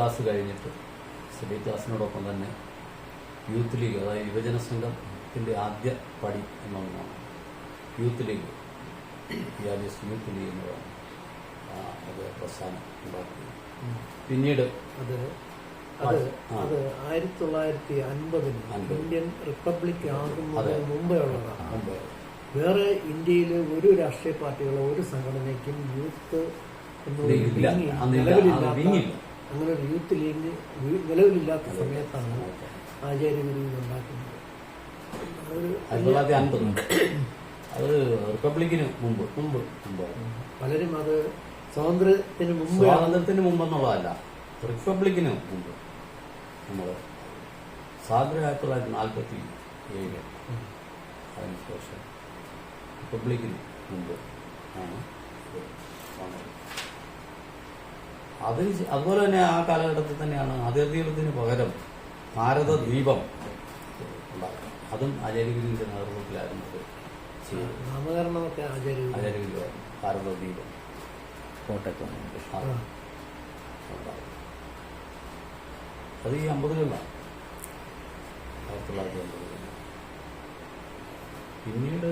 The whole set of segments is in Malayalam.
ക്ലാസ് കഴിഞ്ഞിട്ട് സ്റ്റഡി ക്ലാസ്സിനോടൊപ്പം തന്നെ യൂത്ത് ലീഗ് അതായത് യുവജന സംഘത്തിന്റെ ആദ്യ പടി എന്നൊന്നാണ് യൂത്ത് ലീഗ് വിദ്യാഭ്യാസ യൂത്ത് ലീഗ് എന്നതാണ് അത് പ്രസ്ഥാനം ഉണ്ടാക്കിയത്. പിന്നീട് അത് അത്. അത് ആയിരത്തി തൊള്ളായിരത്തി അൻപതിന് അൻപത്. ഇന്ത്യൻ റിപ്പബ്ലിക് ആകുന്നതിന്. മുമ്പേ ഉള്ളതാണ് വേറെ ഇന്ത്യയിലെ ഒരു രാഷ്ട്രീയ പാർട്ടികളോ ഒരു സംഘടനയ്ക്കും യൂത്ത്. നിലവിലില്ലാത്ത വിങ്ങില്ല. അങ്ങനെ ഒരു യൂത്ത് ലീഗ് നിലവിലില്ലാത്ത സമയത്താണ് ആചാര്യഗുരു ഉണ്ടാക്കുന്നത്. ആയിരത്തി തൊള്ളായിരത്തി അത് റിപ്പബ്ലിക്കിന് മുമ്പ്. മുമ്പ്. മുമ്പ്. പലരും അത് സ്വാതന്ത്ര്യത്തിന് മുമ്പ് സ്വാതന്ത്ര്യത്തിന് മുമ്പെന്നുള്ളതല്ല. റിപ്പബ്ലിക്കിന് മുമ്പ്. നമ്മൾ സ്വാതന്ത്ര്യം ആയിരത്തി തൊള്ളായിരത്തി നാൽപ്പത്തി ഏഴ് അതിനുശേഷം റിപ്പബ്ലിക്കിന് മുമ്പ് ആണ് ഇത് വന്നത് അതിന് ശേ- അതുപോലെ തന്നെ ആ കാലഘട്ടത്തിൽ തന്നെയാണ് അതിർദീപത്തിന് പകരം ഭാരതദ്വീപം അതും ആചാര്യഗുരുവിന്റെ നേതൃത്വത്തിലായിരുന്നു അത് ചെയ്തത് നാമകരണമൊക്കെ ആചാര്യഗുരു ആചാര്യഗുരുവായിരുന്നു ഭാരത ദീപം കോട്ടയത്താണ് ആ. ആ. ഉണ്ടായത്. അത് ഈ അമ്പതുകളിലാണ് ആയിരത്തി തൊള്ളായിരത്തി അമ്പതിൽ പിന്നീട്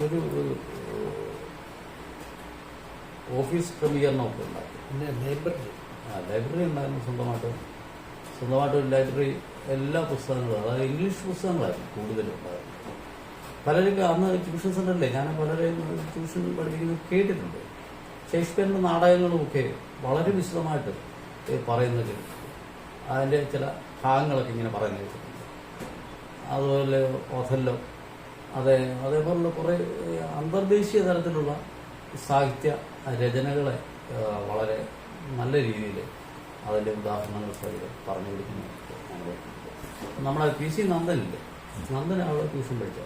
ഒരു ഒരു, ഓഫീസ് ക്രമീകരണമൊക്കെ ഉണ്ടാക്കി. പിന്നെ ലൈബ്രറി. ആ, ലൈബ്രറി ഉണ്ടായിരുന്നു സ്വന്തമായിട്ട്. സ്വന്തമായിട്ട് ഒരു ലൈബ്രറി എല്ലാ പുസ്തകങ്ങളും. അതായത് ഇംഗ്ലീഷ് പുസ്തകങ്ങളായിരുന്നു കൂടുതലും ഉണ്ടായിരുന്നു പലരും അന്ന് ട്യൂഷൻ സെന്ററിലെ ഞാൻ പലരെയും ട്യൂഷൻ പഠിപ്പിക്കുന്നത് കേട്ടിട്ടുണ്ട്. ഷേക്സ്പിയറിന്റെ നാടകങ്ങളുമൊക്കെ വളരെ വിശദമായിട്ട് പറയുന്ന അതിന്റെ ചില ഭാഗങ്ങളൊക്കെ ഇങ്ങനെ പറയുന്ന കേട്ടിട്ടുണ്ട്. അതുപോലെ ഒഥല്ലോ അതെ അതേപോലുള്ള കുറേ അന്തർദേശീയ തലത്തിലുള്ള സാഹിത്യ രചനകളെ വളരെ നല്ല രീതിയിൽ അതിന്റെ ഉദാഹരണങ്ങൾ സഹിതം പറഞ്ഞു കേട്ടിട്ടുണ്ട്. നമ്മളെ പി സി നന്ദനില്ലേ? നന്ദൻ അവിടെ ട്യൂഷൻ പഠിച്ച?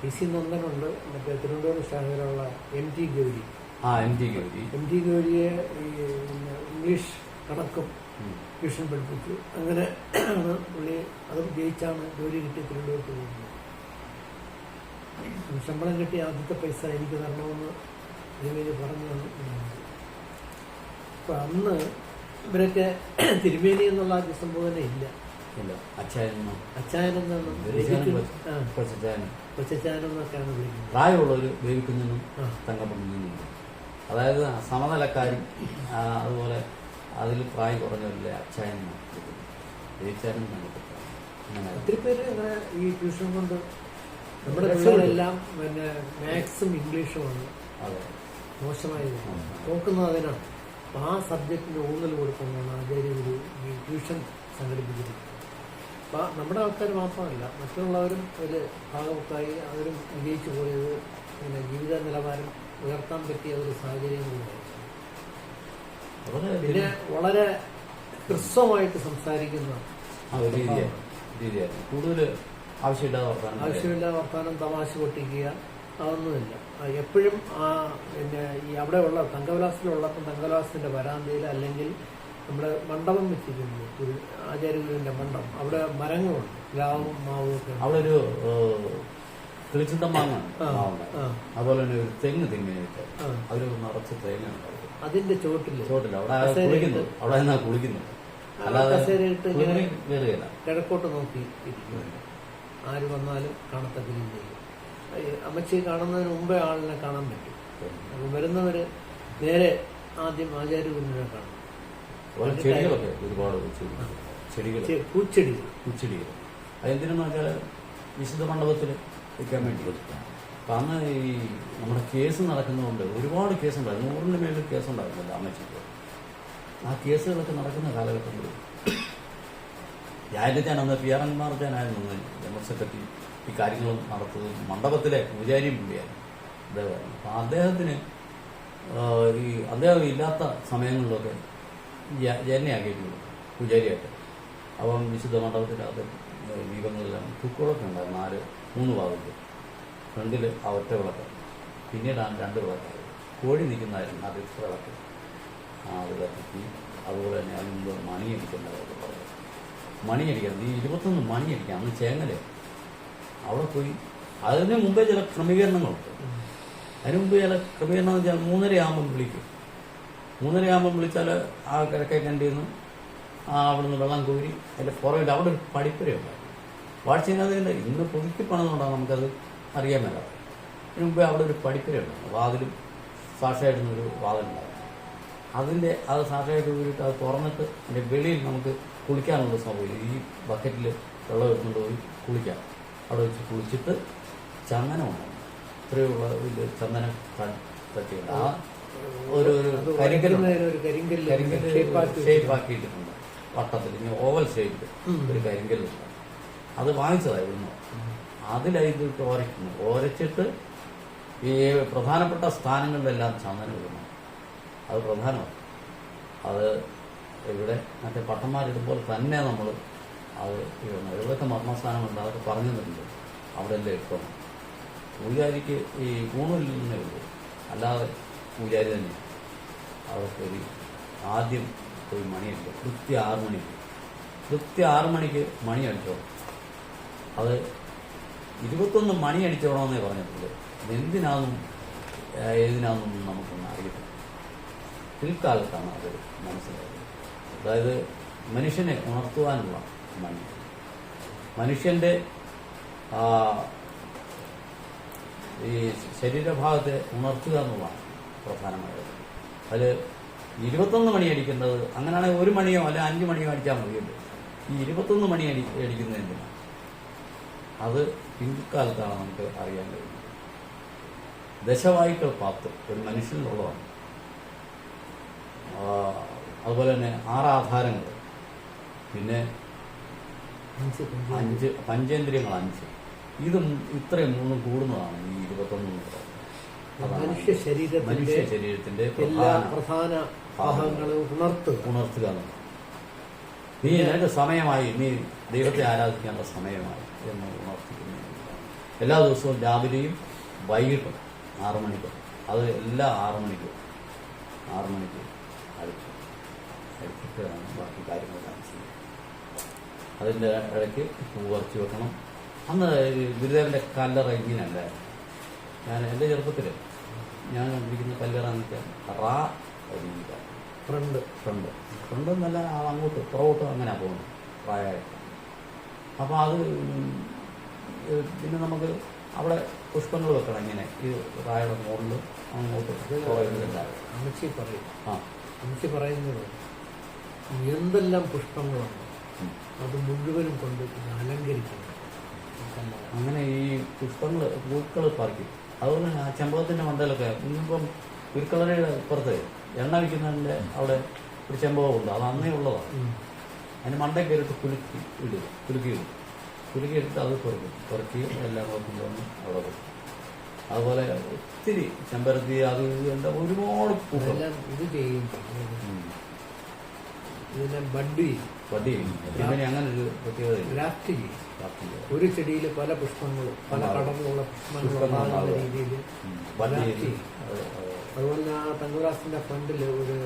പി സി നന്ദനുണ്ട്. മറ്റേ തിരുവനന്തപുരം ശാഖയിലുള്ള എം ടി ഗൗരി. ആ M T Gauri. M T ഗൗരിയെ ഈ ഇംഗ്ലീഷ് കണക്കും ട്യൂഷൻ പഠിപ്പിച്ചു. അങ്ങനെ പുള്ളി അത് ജയിച്ചാണ് ജോലി കിട്ടി തിരുവനന്തപുരത്ത് പോകുന്നത്. ശമ്പളം കിട്ടിയ ആദ്യത്തെ പൈസ എനിക്ക് തരണമെന്ന് തിരുമേനി പറഞ്ഞു അപ്പൊ അന്ന് ഇവരൊക്കെ തിരുമേനി എന്നുള്ള അഭിസംബോധന ഇല്ല. പ്രായമുള്ളൊരു ബേബിക്കുഞ്ഞിനും ആ. തങ്കപ്പുഞ്ഞിനും അതായത് സമനിലക്കാരും അതുപോലെ അതിൽ പ്രായം കുറഞ്ഞവരില്ല അച്ചായനും അങ്ങനെ. ഒത്തിരി പേര് അങ്ങനെ ഈ ട്യൂഷൻ കൊണ്ട് നമ്മുടെ എല്ലാം പിള്ളേരെല്ലാം പിന്നെ മാത്സും ഇംഗ്ലീഷുമാണ് അതെ. മോശമായത് നോക്കുന്നതിനാണ് നോക്കുന്നത് അതിനാണ്. അപ്പൊ ആ സബ്ജക്റ്റിന് ഊന്നൽ കൊടുക്കുന്നതാണ് ആചാര്യ ഒരു ട്യൂഷൻ സംഘടിപ്പിച്ചിരിക്കുന്നത് അപ്പം നമ്മുടെ ആൾക്കാർ മാത്രമല്ല മറ്റുള്ളവരും ഒരു ഭാഗമൊക്കായി അവരും വിജയിച്ചു പോയത് പിന്നെ ജീവിത നിലവാരം ഉയർത്താൻ പറ്റിയ ഒരു സാഹചര്യം കൂടിയായിരുന്നു വളരെ പിന്നെ വളരെ ഹ്രസ്വമായിട്ട് സംസാരിക്കുന്ന കൂടുതൽ ആവശ്യമില്ലാതെ വർത്താനം ആവശ്യമില്ല വർത്താനം തമാശ പൊട്ടിക്കുക. അതൊന്നുമില്ല എപ്പോഴും ആ പിന്നെ ഈ അവിടെ ഉള്ള തങ്കവിലാസത്തിലുള്ളപ്പം തങ്കവിലാസത്തിന്റെ വരാന്തയിൽ അല്ലെങ്കിൽ നമ്മുടെ മണ്ഡപം വെച്ചിട്ടുണ്ട് ഒരു ആചാര്യഗുരുവിന്റെ മണ്ഡപം. അവിടെ മരങ്ങളുണ്ട്. പ്ലാവും മാവും ഒക്കെ അവിടെ ഒരു തെളിച്ചിന്തമാങ്ങ. അതുപോലെ തന്നെ ഒരു തെങ്ങ് തെങ്ങിനായിട്ട്. അവർ നിറച്ച് തേങ്ങ അതിന്റെ ചോട്ടിൽ. ചോട്ടിൽ അവിടെ കുളിക്കുന്നു. അവിടെ നിന്നാ കുളിക്കുന്നു അല്ലാതെ കിഴക്കോട്ട് നോക്കി ഇരിക്കുന്നു ആര് വന്നാലും കാണത്തക്ക ഈ കാണുന്നതിന് മുമ്പേ ആളിനെ കാണാൻ പറ്റും. അപ്പൊ വരുന്നവര് നേരെ ആദ്യം ആചാര്യഗുരുവിനെ കാണും. ചെടികളൊക്കെ ഒരുപാട് ചെടി ചെടികൾ ചെ- പൂച്ചെടികൾ. പൂച്ചെടികൾ അതെന്തിനെന്ന് വെച്ചാൽ വിശുദ്ധ മണ്ഡപത്തിൽ വെക്കാൻ വേണ്ടി അപ്പം അന്ന് ഈ നമ്മുടെ കേസ് നടക്കുന്നതുകൊണ്ട് ഒരുപാട് കേസുണ്ടായിരുന്നു നൂറിന് മേളിൽ കേസുണ്ടായിരുന്നില്ല അമ്മച്ചിക്ക്. ആ കേസുകളൊക്കെ നടക്കുന്ന കാലഘട്ടങ്ങളിൽ ഞാനിച്ചാൻ അന്ന് പി ആർ എൻ മാർച്ചാനായിരുന്നു ജനറൽ സെക്രട്ടറി. ഈ കാര്യങ്ങൾ നടത്തുന്നത് മണ്ഡപത്തിലെ പൂജാരിയും പുള്ളിയായിരുന്നു. അദ്ദേഹമായിരുന്നു. അപ്പം അദ്ദേഹത്തിന് ഈ അദ്ദേഹം ഇല്ലാത്ത സമയങ്ങളിലൊക്കെ ജനയാക്കിയിട്ടുണ്ട് പൂജാരിയായിട്ട്. അപ്പം വിശുദ്ധ മണ്ഡപത്തിനകത്ത് ദീപങ്ങളെല്ലാം തുക്കുകളൊക്കെ ഉണ്ടായിരുന്നു നാല് മൂന്ന് ഭാഗത്ത്. ഫ്രണ്ടിൽ ആ ഒറ്റ വിളക്ക്. പിന്നീടാണ് രണ്ട് വിളക്കായത് കോഴി നിൽക്കുന്നതായിരുന്നു ആദ്യത്തെ വിളക്ക്. ആ കത്തിച്ച് അതുപോലെ തന്നെ അതിന് മുമ്പ് മണിയടിക്കേണ്ടതായിട്ട് പറയുന്നത് മണിയടിക്കണം ഈ ഇരുപത്തൊന്ന് മണിയടിക്കാം അന്ന് ചേങ്ങൽ അവിടെ പോയി. അതിന് മുമ്പേ ചില ക്രമീകരണങ്ങളുണ്ട്. അതിന് മുമ്പ് ചില ക്രമീകരണം എന്ന് വെച്ചാൽ മൂന്നരയാകുമ്പം വിളിക്കും. മൂന്നരയാകുമ്പം വിളിച്ചാൽ ആ കിഴക്കേ കണ്ടിൽ ആ അവിടെ നിന്ന് വെള്ളം കോരി അതിന്റെ പുറകിൽ അവിടെ ഒരു പഠിപ്പുരയുണ്ട് വാഴ്ചയിനകത്ത് ഇന്ന് പുതുക്കി പണിതുകൊണ്ടാണ് നമുക്കത് അറിയാൻ മേല അതിന് മുമ്പേ അവിടെ ഒരു പടിപ്പുരയുണ്ടായിരുന്നു വാതിലും സാക്ഷായിടുന്നൊരു വാതിലുണ്ടായിരുന്നു അതിന്റെ അത് സാക്ഷായിട്ട് കൂടിയിട്ട് അത് തുറന്നിട്ട് അതിന്റെ വെളിയിൽ നമുക്ക് കുളിക്കാനുള്ള സൗകര്യം ഈ ബക്കറ്റിൽ വെള്ളം എടുത്തുകൊണ്ട് പോയി കുളിക്കാം. അവിടെ വെച്ച് കുളിച്ചിട്ട് ചന്ദനമുണ്ട്. ഇത്രയുള്ള വലിയ ചന്ദനം തട്ടിയുണ്ട് ആ ഒരു ഒരു അത് ഒരു കരിങ്കല്ല് കരിങ്കല്ല് ഷേപ്പാക്കി ഷേപ്പ് ആക്കിയിട്ടുണ്ട് വട്ടത്തിൽ ഇനി ഓവൽ ഷേപ്പ് ഒരു കരിങ്കല്ലുണ്ട് അത് വാങ്ങിച്ചതായിരുന്നു. അതിലായിട്ട് ഓരയ്ക്കുന്നു ഓരച്ചിട്ട് ഈ പ്രധാനപ്പെട്ട സ്ഥാനങ്ങളിലെല്ലാം ചന്ദനം ഇടുന്നു. അത് പ്രധാനമാണ്. അത് ഇവിടെ മറ്റേ പട്ടന്മാരിടുമ്പോൾ തന്നെ നമ്മൾ ഇടണം എവിടെയൊക്കെ മർമ്മസ്ഥാനമുണ്ട് അതൊക്കെ പറഞ്ഞു തന്നിട്ടുണ്ട് അവിടെ എല്ലാം ഇട്ടണം പൂജാരിക്ക് ഈ ഗുണമില്ലെന്നേ ഉള്ളൂ. അല്ലാതെ പൂജാരി തന്നെ. അവിടെ ഒരു ആദ്യം പോയി മണിയടിച്ചു കൃത്യ ആറ് മണിക്ക്. കൃത്യ ആറ് മണിക്ക് മണി അടിച്ചോ? അത് ഇരുപത്തൊന്ന് മണി അടിച്ചോണമെന്നേ പറഞ്ഞിട്ടുള്ളൂ എന്തിനാന്നും ഏതിനാന്നും നമുക്കൊന്നും അറിയില്ല പിൽക്കാലത്താണ് അത് മനസ്സിലായത്. അതായത് മനുഷ്യനെ ഉണർത്തുവാനുള്ള മണി മനുഷ്യന്റെ ഈ ശരീരഭാഗത്തെ ഉണർത്തുക എന്നുള്ളതാണ് പ്രധാനമായത്. അതിൽ ഇരുപത്തൊന്ന് മണി അടിക്കുന്നത് അങ്ങനെയാണെങ്കിൽ ഒരു മണിയോ അല്ലെ അഞ്ച് മണിയോ അടിച്ചാൽ മതിയല്ലോ. ഈ ഇരുപത്തൊന്ന് മണി അടി അടിക്കുന്നതിന് അത് പിൻകാലത്താണ് നമുക്ക് അറിയാൻ കഴിയുന്നത്. ദശവായുക്കൾ പത്ത് ഒരു മനുഷ്യനിലുള്ളതാണ് അതുപോലെ തന്നെ ആറാധാരങ്ങൾ. പിന്നെ അഞ്ച് പഞ്ച് അഞ്ച് പഞ്ചേന്ദ്രിയങ്ങൾ അഞ്ച്. ഇതും ഇത്രയും മൂന്നും കൂടുന്നതാണ് ഈ ഇരുപത്തൊന്ന് മനുഷ്യ ശരീരത്തിന്റെ എല്ലാ പ്രധാന ഭാഗങ്ങളും ഉണർത്തുക. ഉണർത്തുക നീ എന്റെ സമയമായി നീ ദൈവത്തെ ആരാധിക്കേണ്ട സമയമായി എന്ന് ഉണർത്തിക്കുന്നു. എല്ലാ ദിവസവും രാവിലെയും വൈകിട്ടും ആറു മണിക്ക്. അത് എല്ലാ ആറു മണിക്കും. ആറു മണിക്ക് അടിച്ചു അടുത്തിട്ടാണ് ബാക്കി കാര്യങ്ങളെല്ലാം. ചെയ്യുന്നത് അതിന്റെ ഇടയ്ക്ക് കുറച്ച് വെക്കണം. അന്ന് ഗുരുദേവന്റെ ഗുരുദേവന്റെ കല്ലറ ഇങ്ങനെയല്ല? ഞാൻ എന്റെ ചെറുപ്പത്തിൽ ഞാൻ കണ്ടിരിക്കുന്ന കല്ലറ എന്ന് വെച്ചാൽ റാ ഒരുങ്ങിയിട്ടാണ് ഫ്രണ്ട് ഫ്രണ്ട്. ഫ്രണ്ട് എന്നല്ല അങ്ങോട്ട് പുറകോട്ട് അങ്ങനെ പോകുന്നത്. പ്രായമായിട്ട്. അപ്പോൾ അത് പിന്നെ നമുക്ക് അവിടെ പുഷ്പങ്ങൾ വെക്കണം ഇങ്ങനെ. ഈ റായയുടെ മുകളിൽ അങ്ങോട്ട്. അമ്മച്ചി പറയും. ആ. അമ്മച്ചി പറയുന്നത് എന്തെല്ലാം പുഷ്പങ്ങളുണ്ട് ഉം. അത് മുഴുവനും കൊണ്ട് അലങ്കരിക്കണം. അങ്ങനെ ഈ പുഷ്പങ്ങൾ പൂക്കൾ പറിക്കും. അതുപോലെ തന്നെ ആ ചെമ്പകത്തിന്റെ മണ്ടയിലൊക്കെ ഇന്നിപ്പം ഉരുക്കളറയുടെ പുറത്ത് എണ്ണ വയ്ക്കുന്നതിന്റെ അവിടെ ഒരു ചെമ്പകമുണ്ട് അത് അന്നേ ഉള്ളതാണ്. അതിന് മണ്ടയ്ക്ക് കയറിയിട്ട് കുലുക്കി ഇടുക കുലുക്കി ഇടും. കുലുക്കി എടുത്ത് അത് കുറയ്ക്കും കുറയ്ക്കി എല്ലാം കൊണ്ടുവന്ന് അവിടെ വെക്കും. അതുപോലെ ഒത്തിരി ചെമ്പരത്തി അത് എന്താ ഒരുപാട് പൂക്കൾ ഇത് ചെയ്യും. ഇതിനെ ബഡ് ചെയ്യും. അങ്ങനെ ഒരു പ്രത്യേകത ഒരു ചെടിയിൽ പല പുഷ്പങ്ങളും പല കളറിലുള്ള പുഷ്പങ്ങളുള്ള രീതിയിൽ അതുപോലെ ആ തങ്കുറാസിന്റെ ഫണ്ടിൽ ഒരു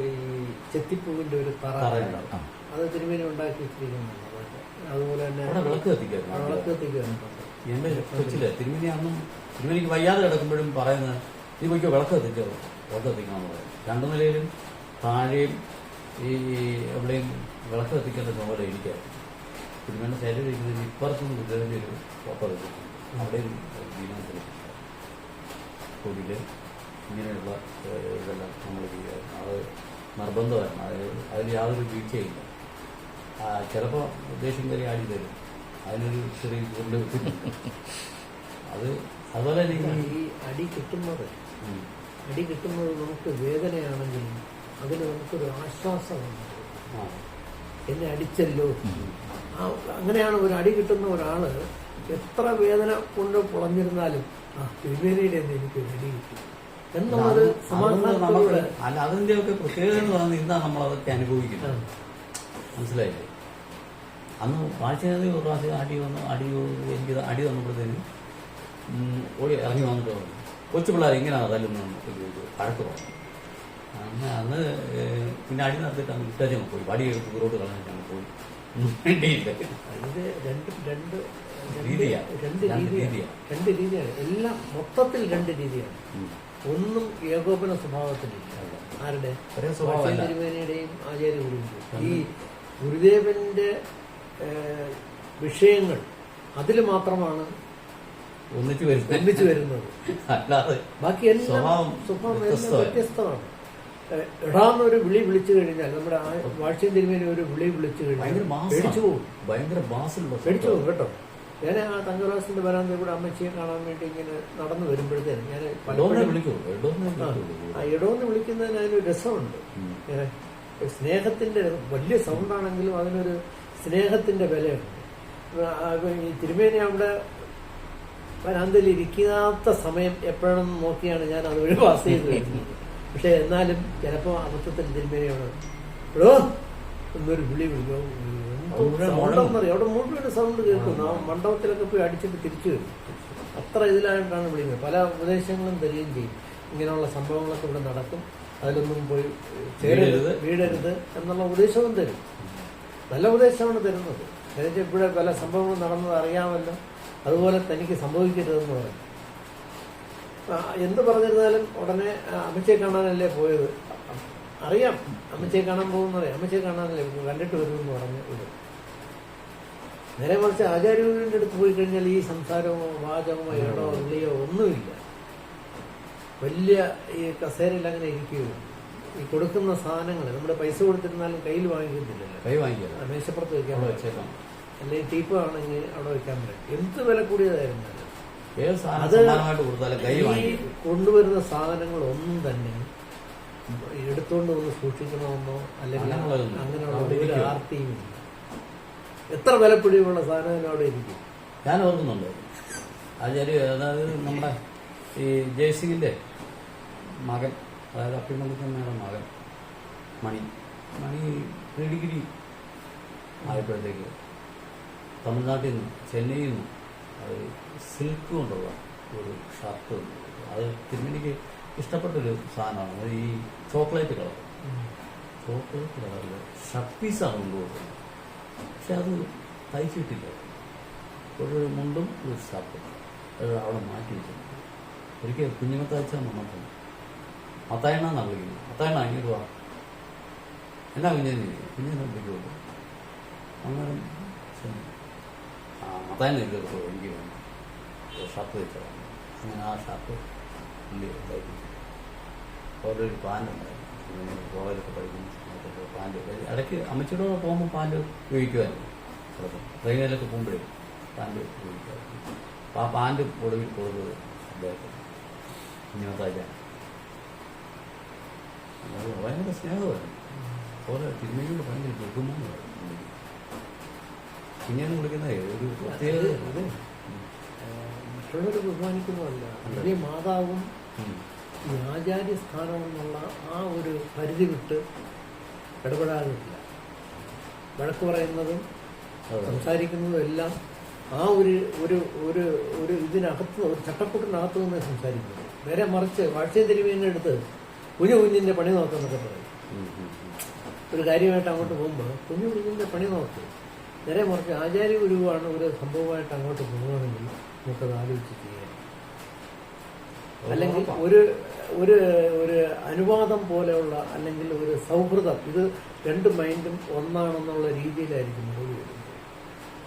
ഈ ചെത്തിപ്പൂവിന്റെ ഒരു തറ. അത് തിരുമേനി ഉണ്ടാക്കി വെച്ചിരിക്കുന്നുണ്ട്. അതുപോലെ തന്നെ വിളക്ക് കത്തിക്കാറുണ്ട്. വിളക്ക് കത്തിക്കാറുണ്ട്. എന്റെ കൊച്ചിൽ തിരുമേനി അന്നും തിരുമേനിക്ക് വയ്യാതെ കിടക്കുമ്പോഴും പറയുന്നത് നീ പോയിക്കോ വിളക്ക് കത്തിക്കാറുണ്ട് വിളക്ക് കത്തിക്കാന്ന് പറയും. രണ്ടു നിലയിലും താഴെയും ഈ എവിടെയും വിളക്ക് കത്തിക്കേണ്ട ചുമതല എനിക്കാണ് തിരുമേണ്ട ശരീരം ഇരിക്കുന്നതിന് ഇപ്പുറത്തും ഗുരുദേവന്റെ ഒരു ഫോട്ടോ വെച്ചിട്ടുണ്ട് അവിടെയും ദീനത്തിൽ കൂടിയിൽ ഇങ്ങനെയുള്ള ഇതെല്ലാം നമ്മൾ ചെയ്യുക അത് നിർബന്ധമായിരുന്നു. അതായത് അതിൽ യാതൊരു വീഴ്ചയില്ല. ചിലപ്പോൾ ഉദ്ദേശം കയറി ആടി തരും. അതിനൊരു ചെറിയ കൊണ്ട് അത് അതുപോലെ തന്നെ ഈ അടി കിട്ടുന്നത്. അടി കിട്ടുന്നത് നമുക്ക് വേദനയാണെങ്കിലും അതിന് നമുക്കൊരു ആശ്വാസമാണ് ആ, എന്നെ അടിച്ചല്ലോ. ആ, അങ്ങനെയാണ് ഒരു അടി കിട്ടുന്ന ഒരാൾ എത്ര വേദന കൊണ്ട് പുളഞ്ഞിരുന്നാലും ആ തിരുവേദിയുടെ എനിക്ക് അടി കിട്ടി. എന്നുള്ളത് സമാധാനത്തോടെ അല്ല അതിന്റെയൊക്കെ പ്രത്യേകത എന്ന് പറഞ്ഞാൽ ഇന്നാണ് നമ്മൾ അതൊക്കെ അനുഭവിക്കുന്നത്. മനസ്സിലായില്ലേ? അന്ന് പാഴ്ചയാതെ ഒരു പ്രാവശ്യം അടി വന്നു അടി എനിക്ക് അടി വന്നപ്പോഴത്തേനും ഓടി ഇറങ്ങി വന്നിട്ട് പറഞ്ഞു കൊച്ചു പിള്ളേർ ഇങ്ങനെ തല്ലുന്നു പഴക്കം പറഞ്ഞു. അന്ന് അന്ന് പിന്നെ അടി നടത്തിയിട്ട് അങ്ങ് ഇട്ടേച്ചങ്ങ് പോയി. വടി എടുത്ത് ദൂരോട്ട് കളഞ്ഞിട്ട് അങ്ങ് പോയി. വേണ്ടിയില്ല. രണ്ട് രണ്ട് രണ്ട് രീതിയാ. രണ്ട് രണ്ട് രീതിയാണ് രീതിയാ. രണ്ട് രീതിയാണ് എല്ലാം മൊത്തത്തിൽ രണ്ട് രീതിയാണ് ഒന്നും ഏകോപന സ്വഭാവത്തിലില്ല. ആരുടെ. തിരുമേനയുടെയും ആചാര്യ ഗുരുവിന്റെയും ഈ ഗുരുദേവന്റെ വിഷയങ്ങൾ അതിൽ മാത്രമാണ് ഒന്നിച്ചു വരുന്നത്. ഒന്നിച്ചു വരുന്നത്. അല്ലാതെ ബാക്കി എല്ലാം സ്വഭാവം വ്യത്യസ്തമാണ്. വ്യത്യസ്തമാണ് ഏഹ്, വിളി വിളിച്ചു കഴിഞ്ഞാൽ നമ്മുടെ ആ വാഴ്ചയും തിരുമേനി ഒരു വിളി വിളിച്ചു കഴിഞ്ഞാൽ. പേടിച്ചു പോകും. ഭയങ്കര പേടിച്ചു പോകും കേട്ടോ. ഞാൻ ആ തങ്കറാസിന്റെ വരാന്ത കൂടെ അമ്മച്ചിയെ കാണാൻ വേണ്ടി ഇങ്ങനെ നടന്നു വരുമ്പോഴത്തേനും ഞാൻ എടോന്നെ എടോന്നെ ആ, ഇടോന്ന് വിളിക്കുന്നതിന് അതിനൊരു രസമുണ്ട്. ഒരു സ്നേഹത്തിന്റെ വലിയ സൗണ്ടാണെങ്കിലും അതിനൊരു സ്നേഹത്തിന്റെ വിലയുണ്ട്. ഈ തിരുമേനി അവിടെ വരാന്തയിൽ ഇരിക്കാത്ത സമയം എപ്പോഴും നോക്കിയാണ് ഞാൻ അതുവഴി പാസ് ചെയ്ത് വരുന്നത്. പക്ഷെ എന്നാലും ചിലപ്പോൾ അബദ്ധത്തിൽ തിരുമേനിയാണ് എടോ എന്നൊരു വിളി വിളിക്കും. അവിടെ മുഴുവൻ സൗണ്ട് കേൾക്കുന്നു ആ മണ്ഡപത്തിലൊക്കെ പോയി അടിച്ചിട്ട് തിരിച്ചു വരും. അത്ര ഇതിലായിട്ടാണ് വിളിക്കുന്നത്. പല ഉപദേശങ്ങളും തരികയും ചെയ്യും. ഇങ്ങനെയുള്ള സംഭവങ്ങളൊക്കെ ഇവിടെ നടക്കും. അതിലൊന്നും പോയി ചേരരുത് വീടരുത് എന്നുള്ള ഉപദേശവും തരും. നല്ല ഉപദേശമാണ് തരുന്നത്. എന്നുവെച്ചാൽ ഇവിടെ പല സംഭവങ്ങളും നടന്നത് അറിയാമല്ലോ. അതുപോലെ തനിക്ക് സംഭവിക്കരുതെന്ന് പറയും. എന്ത് പറഞ്ഞിരുന്നാലും ഉടനെ ആ, കാണാനല്ലേ പോയത്? അറിയാം. അമ്മച്ചിയെ കാണാൻ പോകുന്നറിയാം അമ്മച്ചിയെ കാണാനല്ലേ. കണ്ടിട്ട് വരുമെന്ന് പറഞ്ഞ് ഇത് നേരെ മറിച്ച് ആചാര്യന്റെ അടുത്ത് പോയി കഴിഞ്ഞാൽ ഈ സംസാരമോ വാചകമോ ഏടോ ഇല്ലയോ ഒന്നുമില്ല. വലിയ ഈ കസേരയിൽ അങ്ങനെ ഇരിക്കുകയുള്ളൂ. ഈ കൊടുക്കുന്ന സാധനങ്ങൾ നമ്മുടെ പൈസ കൊടുത്തിരുന്നാലും കയ്യിൽ വാങ്ങിക്കുന്നില്ലല്ലോ കൈ മേശപ്പുറത്ത് വെക്കാൻ പറ്റും. അല്ലെങ്കിൽ ടീപ്പ് ആണെങ്കിൽ അവിടെ വെക്കാൻ പറ്റും എന്ത് വില കൂടിയതായിരുന്നാലും അത് കൊണ്ടുവരുന്ന സാധനങ്ങൾ ഒന്നും തന്നെ എടുത്തുകൊണ്ട് വന്ന് സൂക്ഷിക്കണമെന്നോ അല്ലെങ്കിൽ അങ്ങനെയുള്ള ഒരു ആർത്തിയും ഇല്ല എത്ര വിലപ്പിടിയുള്ള സാധനം അവിടെ ഇരിക്കും? ഞാൻ ഓർക്കുന്നുണ്ട്. ആചാര്യ അതായത് നമ്മുടെ ഈ ജയസിംഗിന്റെ മകൻ അതായത് അപ്പിമണിക്കമ്മയുടെ മകൻ മണി. മണി പ്രീ ഡിഗ്രി ആയപ്പോഴത്തേക്ക് തമിഴ്നാട്ടിൽ നിന്ന് ചെന്നൈയിൽ നിന്ന് അത് സിൽക്ക് കൊണ്ടുള്ള ഒരു ഷർട്ട്. അത് തിരുമണിക്ക് ഇഷ്ടപ്പെട്ടൊരു സാധനമാണ്. ഈ ചോക്ലേറ്റ് കളർ. ചോക്ലേറ്റ് കളറിൽ ഷർട്ട് പീസാണ് കൊണ്ടുപോകുന്നത് പക്ഷെ അത് തയ്ച്ചിട്ടില്ല. ഒരു മുണ്ടും ഒരു ഷർട്ടും. അത് അവിടെ മാറ്റി വെച്ചിട്ടുണ്ട്. ഒരിക്കൽ കുഞ്ഞുമത്താച്ച വന്നപ്പോൾ മത്തായണ്ണാന്നാണ് വിളിക്കുന്നത്? അത്തായണ ഇങ്ങോട്ട് വാ എന്നാ കുഞ്ഞിനെ കുഞ്ഞിനെ വിളിക്കുള്ളൂ അന്നേരം ആ ഒരു എനിക്ക് എനിക്ക് വേണം ഷർട്ട് തയ്ച്ചതാണ് അങ്ങനെ ആ ഷർട്ട് പുള്ളി തയ്പ്പിച്ചു അവരുടെ ഒരു പാന്റ് ഉണ്ടായിരുന്നു. കോളേജൊക്കെ പഠിക്കുന്ന സമയത്തൊക്കെ പാന്റ് ഇടയ്ക്ക് അമ്മച്ചിയുടെ കൂടെ പോകുമ്പോൾ പാന്റ് ഉപയോഗിക്കുമായിരുന്നു. ട്രെയിനിലൊക്കെ പോകുമ്പോഴേ പാന്റ് ഉപയോഗിക്കുമായിരുന്നു. അപ്പോൾ ആ പാന്റ് ഒടുവിൽ കൊടുത്തത് അദ്ദേഹത്തിന്. കുഞ്ഞിനത്താഴ്ച ഭയങ്കര സ്നേഹമായിരുന്നു. അതുപോലെ തിരുമേനിയോട് ഭയങ്കര ബഹുമാനമായിരുന്നു ഇങ്ങനെ വിളിക്കുന്നത് ഒരു പ്രത്യേക അതെ. മറ്റുള്ളവർ ബഹുമാനിക്കുന്നതല്ല. വലിയ മാതാവും ഈ ആചാര്യ സ്ഥാനമെന്നുള്ള ആ ഒരു പരിധി വിട്ട് ഇടപെടാറില്ല വഴക്ക് പറയുന്നതും. സംസാരിക്കുന്നതും എല്ലാം ആ ഒരു ഒരു ഒരു ഒരു ഇതിനകത്ത് ഒരു ചട്ടക്കൂട്ടിനകത്ത് നിന്ന് സംസാരിക്കുന്നത് നേരെ മറിച്ച് വാഴ്ചയും തിരുമേനെ എടുത്ത് കുഞ്ഞു കുഞ്ഞിന്റെ പണി നോക്കുന്നൊക്കെ പറയും. ഒരു കാര്യമായിട്ട് അങ്ങോട്ട് പോകുമ്പോൾ കുഞ്ഞു കുഞ്ഞിന്റെ പണി നോക്കും. നേരെ മറിച്ച് ആചാര്യ ഗുരുവാണ് ഒരു സംഭവമായിട്ട് അങ്ങോട്ട് പോകുകയാണെങ്കിൽ നമുക്കത് ആലോചിച്ച് ചെയ്യാം. അല്ലെങ്കിൽ ഒരു ഒരു ഒരു അനുവാദം പോലെയുള്ള അല്ലെങ്കിൽ ഒരു സൗഹൃദം. ഇത് രണ്ട് മൈൻഡും ഒന്നാണെന്നുള്ള രീതിയിലായിരിക്കും മറുപടി വരുന്നത്.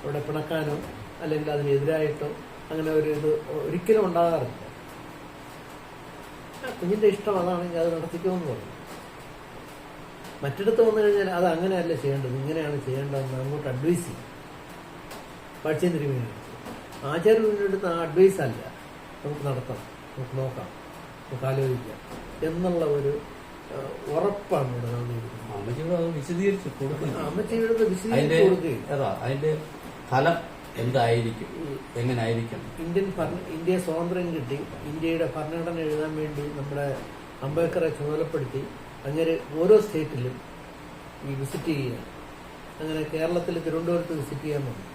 അവിടെ പിണക്കാനോ അല്ലെങ്കിൽ അതിനെതിരായിട്ടോ അങ്ങനെ ഒരു ഇത് ഒരിക്കലും ഉണ്ടാകാറില്ല. കുഞ്ഞിന്റെ ഇഷ്ടം അതാണെങ്കിൽ അത് നടത്തിക്കുമെന്ന് പറഞ്ഞു. മറ്റിടത്ത് വന്നു കഴിഞ്ഞാൽ അത് അങ്ങനെയല്ല ചെയ്യേണ്ടത് ഇങ്ങനെയാണ് ചെയ്യേണ്ടതെന്ന് അങ്ങോട്ട് അഡ്വൈസ് ചെയ്യും. ആചാര്യന്റെ അടുത്ത് ആ അഡ്വൈസ് അല്ല. നമുക്ക് നടത്താം നമുക്ക് നോക്കാം നമുക്ക് ആലോചിക്കാം എന്നുള്ള ഒരു ഉറപ്പാണ് ഇവിടെ അമ്മച്ചിയോട് അത് വിശദീകരിച്ച് അമ്മച്ചിയുടെ അതിന്റെ വിശദീകരിച്ച് കൊടുക്കുകയും അതിന്റെ ഫലം എന്തായിരിക്കും? എങ്ങനായിരിക്കും? ഇന്ത്യൻ ഇന്ത്യ സ്വാതന്ത്ര്യം കിട്ടി. ഇന്ത്യയുടെ ഭരണഘടന എഴുതാൻ വേണ്ടി നമ്മുടെ അംബേദ്കറെ ചുമതലപ്പെടുത്തി. അങ്ങനെ ഓരോ സ്റ്റേറ്റിലും ഈ വിസിറ്റ് ചെയ്യുക. അങ്ങനെ കേരളത്തിൽ തിരുവനന്തപുരത്ത് വിസിറ്റ് ചെയ്യാൻ വന്നു.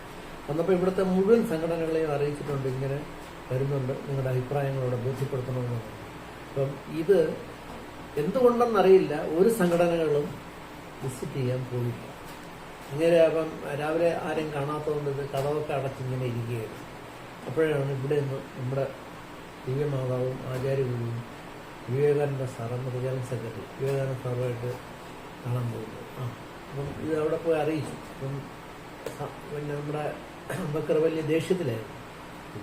വന്നപ്പോൾ ഇവിടുത്തെ മുഴുവൻ സംഘടനകളെയും അറിയിച്ചിട്ടുണ്ട് ഇങ്ങനെ വരുന്നുണ്ട്. നിങ്ങളുടെ അഭിപ്രായങ്ങളോട് ബോധ്യപ്പെടുത്തണമെന്ന്. അപ്പം ഇത് എന്തുകൊണ്ടെന്നറിയില്ല. ഒരു സംഘടനകളും വിസിറ്റ് ചെയ്യാൻ പോയില്ല ഇങ്ങനെ അപ്പം രാവിലെ ആരും കാണാത്തതുകൊണ്ട് ഇത് കടവൊക്കെ അടച്ചിങ്ങനെ ഇരിക്കുകയായിരുന്നു. അപ്പോഴാണ് ഇവിടെ നിന്ന് നമ്മുടെ ദിവ്യമാതാവും ആചാര്യഗുരുവും വിവേകാനന്ദ സാറെന്ന് ജനറൽ സെക്രട്ടറി. വിവേകാനന്ദ സാറുമായിട്ട് കാണാൻ പോകുന്നത് ആ അപ്പം ഇത് അവിടെ പോയി അറിയിച്ചു. അപ്പം പിന്നെ നമ്മുടെ ബക്കർ വലിയ ദേഷ്യത്തിലായിരുന്നു.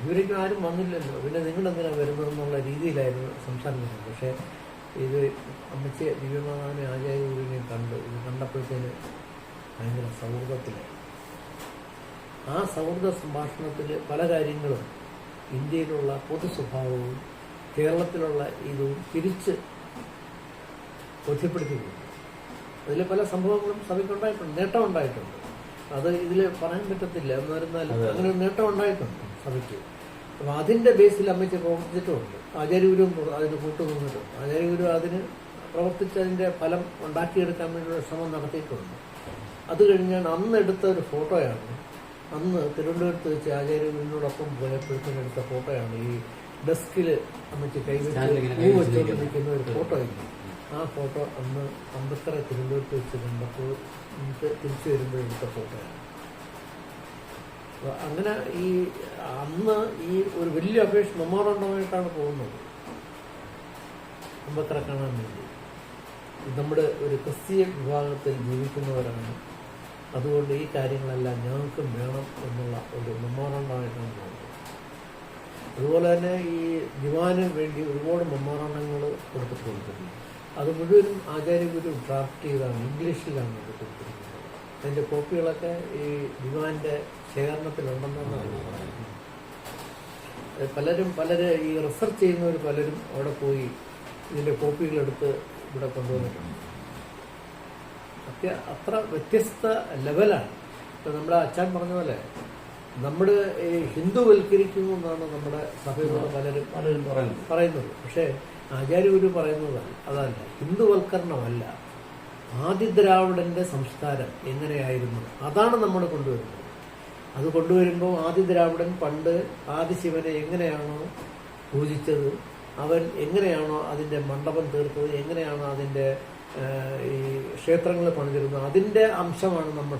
ഇവരേക്കും ആരും വന്നില്ലല്ലോ. പിന്നെ നിങ്ങളെങ്ങനെ വരുന്നതെന്നുള്ള രീതിയിലായിരുന്നു സംസാരം വരുന്നത്. പക്ഷേ ഇത് അമ്മച്ചി ദിവ്യമാതാവിനെ ആചാര്യഗുരുവിനെ കണ്ടു. ഇത് കണ്ടപ്പോഴത്തേന് ഭയങ്കര സൗഹൃദത്തിലായി. ആ സൗഹൃദ സംഭാഷണത്തിൽ പല കാര്യങ്ങളും ഇന്ത്യയിലുള്ള പൊതു സ്വഭാവവും കേരളത്തിലുള്ള ഇതും തിരിച്ച് ബോധ്യപ്പെടുത്തിയിട്ടുണ്ട്. അതിൽ പല സംഭവങ്ങളും സഭയ്ക്കുണ്ടായിട്ടുണ്ട് നേട്ടം ഉണ്ടായിട്ടുണ്ട്. അത് ഇതിൽ പറയാൻ പറ്റത്തില്ല. എന്ന് പറഞ്ഞാൽ അതെ. അങ്ങനെ ഒരു നേട്ടം ഉണ്ടായിട്ടുണ്ട് സഭയ്ക്ക്. അപ്പം അതിന്റെ ബേസിൽ അമ്മയ്ക്ക് പ്രവർത്തിച്ചിട്ടുമുണ്ട് ആചാര്യഗുരുവും അതിന് കൂട്ടുനിന്നിട്ടുണ്ട്. ആചാര്യഗുരു അതിന് പ്രവർത്തിച്ചതിന്റെ ഫലം ഉണ്ടാക്കിയെടുക്കാൻ വേണ്ടിയുള്ള ശ്രമം നടത്തിയിട്ടുണ്ട്. അത് കഴിഞ്ഞാൽ അന്ന് എടുത്ത ഒരു ഫോട്ടോയാണ്. അന്ന് തിരുവനന്തപുരത്ത് വെച്ച് പോയപ്പോഴത്തേന് എടുത്ത ഫോട്ടോയാണ് ഈ ഡെസ്കിൽ അമ്മയ്ക്ക് കൈവച്ച് വെച്ചുകൊണ്ട് നിൽക്കുന്ന ഒരു ഫോട്ടോ ഇല്ല ആ ഫോട്ടോ അന്ന് അമ്പത്തറ തിരുവനന്തപുരത്ത് വെച്ച് കണ്ടപ്പോൾ നമുക്ക് തിരിച്ചു വരുമ്പോൾ എടുത്ത ഫോട്ടോയാണ്. അങ്ങനെ ഈ അന്ന് ഈ ഒരു വലിയ അപേക്ഷ മെമ്മോറണ്ടമായിട്ടാണ് പോകുന്നത്. അമ്പത്തറ കാണാൻ വേണ്ടി. നമ്മുടെ ഒരു ക്രിസ്തീയ വിഭാഗത്തിൽ ജീവിക്കുന്നവരാണ്. അതുകൊണ്ട് ഈ കാര്യങ്ങളെല്ലാം ഞങ്ങൾക്കും വേണം എന്നുള്ള ഒരു മെമ്മോറണ്ടമായിട്ടാണ് പോകുന്നത്. അതുപോലെ തന്നെ ഈ ദിവാന് വേണ്ടി ഒരുപാട് മെമ്മോറണ്ടങ്ങൾ കൊടുത്തിട്ടുണ്ട് അത് മുഴുവനും ആചാര്യഗുരു ഡ്രാഫ്റ്റ് ചെയ്താണ് ഇംഗ്ലീഷിലാണ് അത് കൊടുത്തിരിക്കുന്നത്. അതിന്റെ കോപ്പികളൊക്കെ ഈ ദിവാന്റെ ശേഖരണത്തിലുണ്ടെന്നാണ് പറയുന്നത്. പലരും പലര് ഈ റിസർച്ച് ചെയ്യുന്നവർ പലരും അവിടെ പോയി ഇതിന്റെ കോപ്പികളെടുത്ത് ഇവിടെ കൊണ്ടുവന്നിട്ടുണ്ട്. അത്യ അത്ര വ്യത്യസ്ത ലെവലാണ് ഇപ്പം നമ്മുടെ അച്ഛൻ പറഞ്ഞ പോലെ ഹിന്ദുവൽക്കരിക്കുന്നു എന്നാണ് നമ്മുടെ സഭയിലുള്ള പലരും പലരും പറയുന്നത്. പറയുന്നത്. പക്ഷേ ആചാര്യഗുരു പറയുന്നത് അതല്ല ഹിന്ദുവൽക്കരണമല്ല ആദിദ്രാവിഡന്റെ സംസ്കാരം എങ്ങനെയായിരുന്നു? അതാണ് നമ്മൾ കൊണ്ടുവരുന്നത്. അത് കൊണ്ടുവരുമ്പോൾ ആദിദ്രാവിഡൻ പണ്ട് ആദിശിവനെ എങ്ങനെയാണോ പൂജിച്ചത് അവൻ എങ്ങനെയാണോ അതിന്റെ മണ്ഡപം തീർത്തത് എങ്ങനെയാണോ അതിന്റെ ഈ ക്ഷേത്രങ്ങൾ പണിതിരുന്നത് അതിന്റെ അംശമാണ് നമ്മൾ.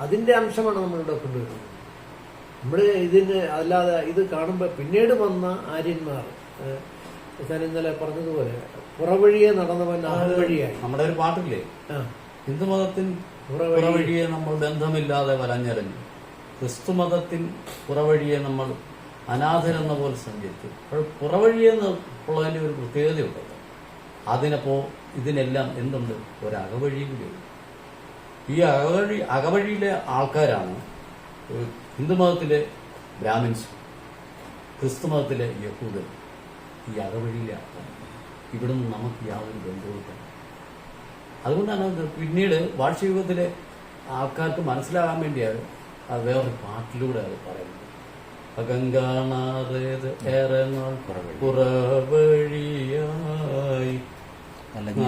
അതിന്റെ അംശമാണ് നമ്മളിവിടെ കൊണ്ടുവരുന്നത്. നമ്മൾ ഇതിന് അല്ലാതെ ഇത് കാണുമ്പോൾ പിന്നീട് വന്ന ആര്യന്മാർ ഞാൻ ഇന്നലെ പറഞ്ഞതുപോലെ പുറവഴിയെ നടന്നവൻ ആഹുവഴിയായി നമ്മുടെ ഒരു പാട്ടില്ലേ? ഹിന്ദു ഹിന്ദുമതത്തിൻ പുറവഴി. പുറവഴിയെ നമ്മൾ ബന്ധമില്ലാതെ വലഞ്ഞെറിഞ്ഞു. ക്രിസ്തുമതത്തിൻ പുറവഴിയെ നമ്മൾ അനാഥരെന്ന പോലെ സഞ്ചരിച്ചു. അപ്പോൾ പുറവഴിയെന്ന് ഉള്ളതിന്റെ ഒരു പ്രത്യേകതയുണ്ടല്ലോ. അതിനപ്പോ ഇതിനെല്ലാം എന്തുണ്ട്? ഒരു അകവഴി കൂടിയുണ്ട്. ഈ അകവഴി അകവഴിയിലെ ആൾക്കാരാണ് ഹിന്ദുമതത്തിലെ ബ്രാഹ്മിൻസ് ക്രിസ്തുമതത്തിലെ യഹൂദൻ ഈ അകവഴിയിലെ ആൾക്കാർ. ഇവിടുന്ന് നമുക്ക് യാതൊരു ബന്ധവുമില്ല അതുകൊണ്ടാണ് പിന്നീട് വാർഷികത്തിലെ ആൾക്കാർക്ക് മനസ്സിലാകാൻ വേണ്ടിയാണ് അത് വേറൊരു പാട്ടിലൂടെ അത് പറയുന്നത്. അകങ്കാണാറേത് ഏറെ നാൾ പുറവഴിയായി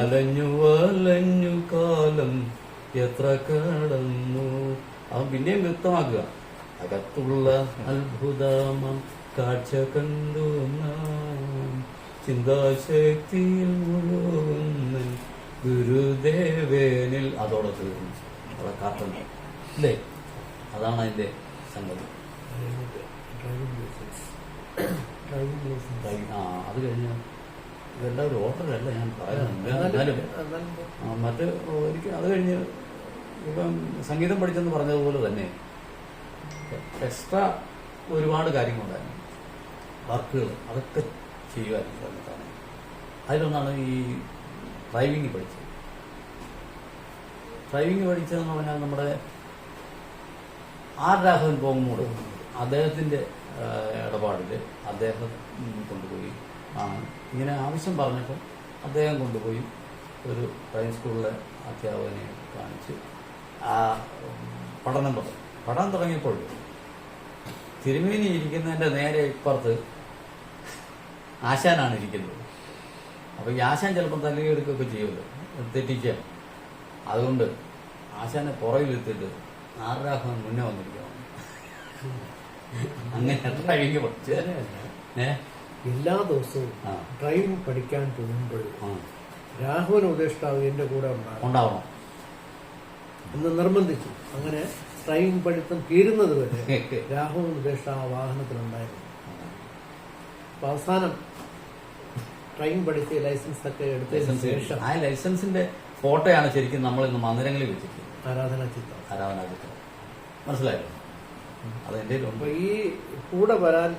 അലഞ്ഞു. വലഞ്ഞു കാലം എത്ര കടന്നു? അവൻ പിന്നെയും വ്യക്തമാക്കുക. അകത്തുള്ള അത്ഭുതമം കാഴ്ച കണ്ടു നാം. ചിന്താശക്തിയിൽ മുഴുവൻ ഗുരുദേവേനിൽ. അതോടെ തീർന്നു. അവിടെ കാട്ടുന്നു അല്ലേ അതാണ് അതിന്റെ സംഗതി. ആ അത് കഴിഞ്ഞ ഇതെല്ലാം ഒരു ഓർഡറല്ല ഞാൻ ആ, മറ്റ് എനിക്ക് അത് കഴിഞ്ഞ് ഇപ്പം സംഗീതം പഠിച്ചെന്ന് പറഞ്ഞതുപോലെ തന്നെ എക്സ്ട്രാ ഒരുപാട് കാര്യങ്ങളുണ്ടായിരുന്നു. വർക്കുകൾ അതൊക്കെ ചെയ്യുമായിരുന്നു സമയത്താണ് അതിലൊന്നാണ് ഈ ഡ്രൈവിംഗ് പഠിച്ചത്. ഡ്രൈവിംഗ് പഠിച്ചതെന്ന് പറഞ്ഞാൽ നമ്മുടെ ആർ രാഘവൻ പോങ്ങൂട് അദ്ദേഹത്തിന്റെ ഇടപാടിൽ അദ്ദേഹം കൊണ്ടുപോയി. ആണ് ഇങ്ങനെ ആവശ്യം പറഞ്ഞപ്പോൾ അദ്ദേഹം കൊണ്ടുപോയി ഒരു ഡ്രൈവിംഗ് സ്കൂളിലെ അധ്യാപകനെ കാണിച്ച് ആ പഠനം തുടങ്ങി. പഠനം തുടങ്ങിയപ്പോൾ തിരുമേനി ഇരിക്കുന്നതിന്റെ നേരെ ഇപ്പുറത്ത് ആശാനാണ് ഇരിക്കുന്നത്. അപ്പൊ ഈ ആശാൻ ചിലപ്പോൾ തല്ലിയെടുക്കുകയൊക്കെ ചെയ്യുമല്ലോ. തെറ്റിക്കുക അതുകൊണ്ട് ആശാനെ പുറകിലെത്തിയിട്ട് ആറാഹം മുന്നേ വന്നിരിക്കണം അങ്ങനെ ഡ്രൈവിംഗ് പഠിച്ച്. എല്ലാ ദിവസവും ഡ്രൈവ് പഠിക്കാൻ പോകുമ്പോഴും രാഹുവിന് രാഘവൻ ഉപദേഷ്ടാവ് എന്റെ കൂടെ ഉണ്ടാകും ഉണ്ടാവണം. എന്ന് നിർബന്ധിച്ചു. അങ്ങനെ ഡ്രൈവിംഗ് പഠിത്തം തീരുന്നത് വരെ രാഹുവും ഉപേക്ഷ ആ വാഹനത്തിലുണ്ടായിരുന്നു. അപ്പൊ അവസാനം ട്രെയിൻ പഠിച്ച് ലൈസൻസ് ഒക്കെ എടുത്തതിന് ശേഷം ആ ലൈസൻസിന്റെ ഫോട്ടോയാണ് ശരിക്കും നമ്മൾ ഇന്ന് മന്ദിരങ്ങളിൽ വെച്ചിരിക്കുന്നത്. ആരാധനാ ചിത്രം. ആരാധനാചിത്രം മനസ്സിലായോ? അത് അതെന്റെ അപ്പൊ ഈ കൂടെ വരാൻ